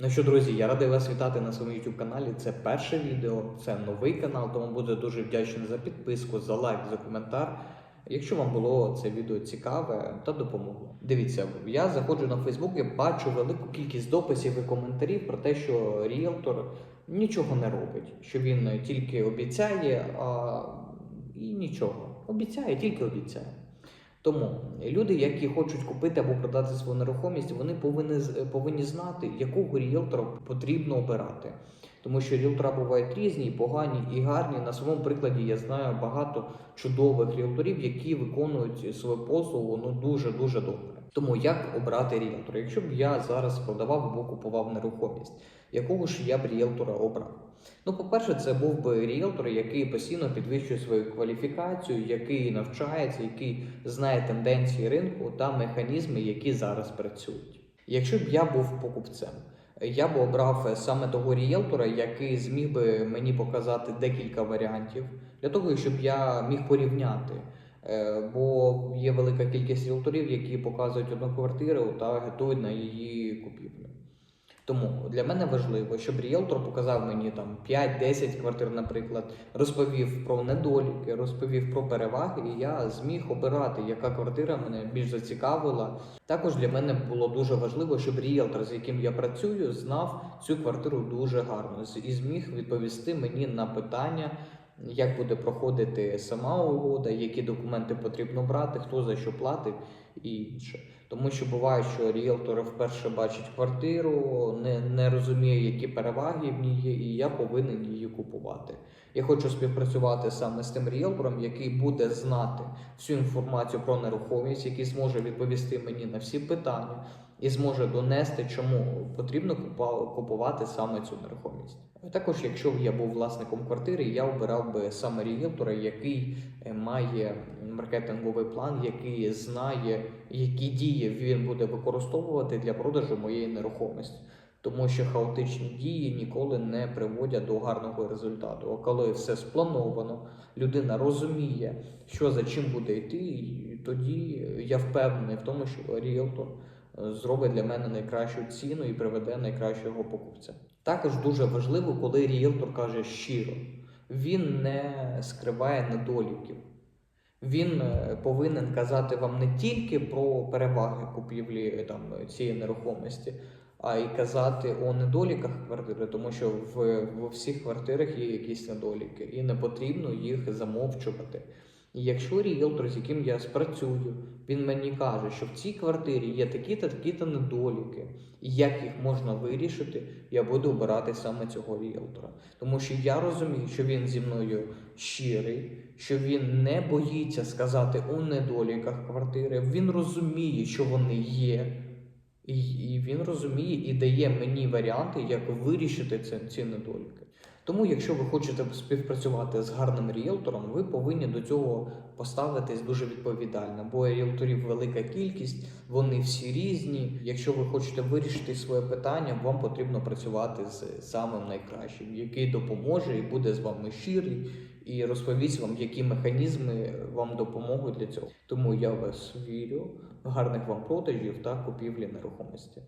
Ну що, друзі, я радий вас вітати на своєму YouTube каналі. Це перше відео, це новий канал, тому буду дуже вдячний за підписку, за лайк, за коментар. Якщо вам було це відео цікаве та допомогло. Дивіться, я заходжу на Фейсбук і бачу велику кількість дописів і коментарів про те, що ріелтор нічого не робить, що він тільки обіцяє, а і нічого. Обіцяє, тільки обіцяє. Тому люди, які хочуть купити або продати свою нерухомість, вони повинні з- повинні знати, якого ріелтора потрібно обирати. Тому що ріелтора бувають різні, і погані і гарні. На своєму прикладі я знаю багато чудових ріелторів, які виконують свою послугу ну дуже дуже добре. Тому як обрати ріелтора? Якщо б я зараз продавав або купував нерухомість, якого ж я б ріелтора обрав? Ну, по-перше, це був би ріелтор, який постійно підвищує свою кваліфікацію, який навчається, який знає тенденції ринку та механізми, які зараз працюють. Якщо б я був покупцем, я б обрав саме того ріелтора, який зміг би мені показати декілька варіантів для того, щоб я міг порівняти. Е, Бо є велика кількість ріелторів, які показують одну квартиру та агітують на її купівлю. Тому для мене важливо, щоб ріелтор показав мені там 5-10 квартир, наприклад, розповів про недоліки, розповів про переваги, і я зміг обирати, яка квартира мене більш зацікавила. Також для мене було дуже важливо, щоб ріелтор, з яким я працюю, знав цю квартиру дуже гарно і зміг відповісти мені на питання. Як буде проходити сама угода, які документи потрібно брати, хто за що платить і інше. Тому що буває, що ріелтор вперше бачить квартиру, не, не розуміє, які переваги в ній є, і я повинен її купувати. Я хочу співпрацювати саме з тим ріелтором, який буде знати всю інформацію про нерухомість, який зможе відповісти мені на всі питання і зможе донести, чому потрібно купувати саме цю нерухомість. Також, якщо б я був власником квартири, я обирав би саме ріелтора, який е, має маркетинговий план, який знає, які дії він буде використовувати для продажу моєї нерухомості. Тому що хаотичні дії ніколи не приводять до гарного результату. А коли все сплановано, людина розуміє, що за чим буде йти, і тоді я впевнений в тому, що ріелтор зробить для мене найкращу ціну і приведе найкращого покупця. Також дуже важливо, коли ріелтор каже щиро, він не скриває недоліків. Він е, повинен казати вам не тільки про переваги купівлі е, там цієї нерухомості, а й казати о недоліках квартири, тому що в, в всіх квартирах є якісь недоліки, і не потрібно їх замовчувати. І якщо ріелтор, з яким я спрацюю, він мені каже, що в цій квартирі є такі та такі та недоліки, і як їх можна вирішити, я буду обирати саме цього ріелтора. Тому що я розумію, що він зі мною щирий, що він не боїться сказати у недоліках квартири. Він розуміє, що вони є. І, і він розуміє і дає мені варіанти, як вирішити ці, ці недоліки. Тому, якщо ви хочете співпрацювати з гарним ріелтором, ви повинні до цього поставитись дуже відповідально, бо ріелторів велика кількість, вони всі різні. Якщо ви хочете вирішити своє питання, вам потрібно працювати з самим найкращим, який допоможе і буде з вами щирий, і розповість вам, які механізми вам допоможуть для цього. Тому я вас вірю, гарних вам продажів та купівлі нерухомості.